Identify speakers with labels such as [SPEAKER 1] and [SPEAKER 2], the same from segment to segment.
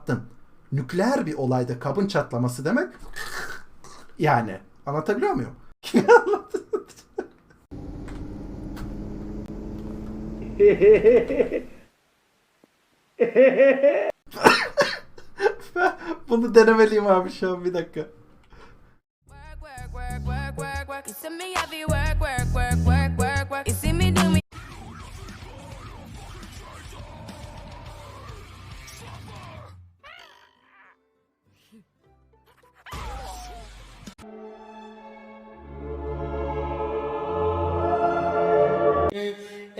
[SPEAKER 1] patlattın. Nükleer bir olayda kabın çatlaması demek yani anlatabiliyor muyum? Bunu denemeliyim abi şu an bir dakika.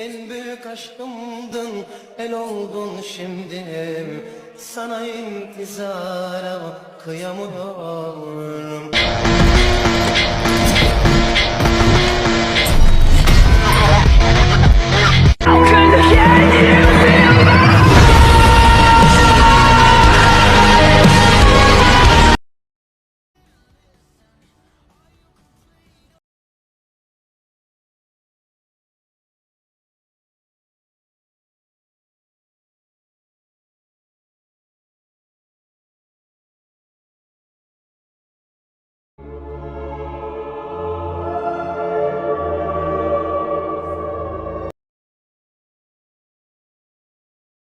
[SPEAKER 2] En büyük aşkımdın, el oldun şimdi. Sana intizara kıyamıyorum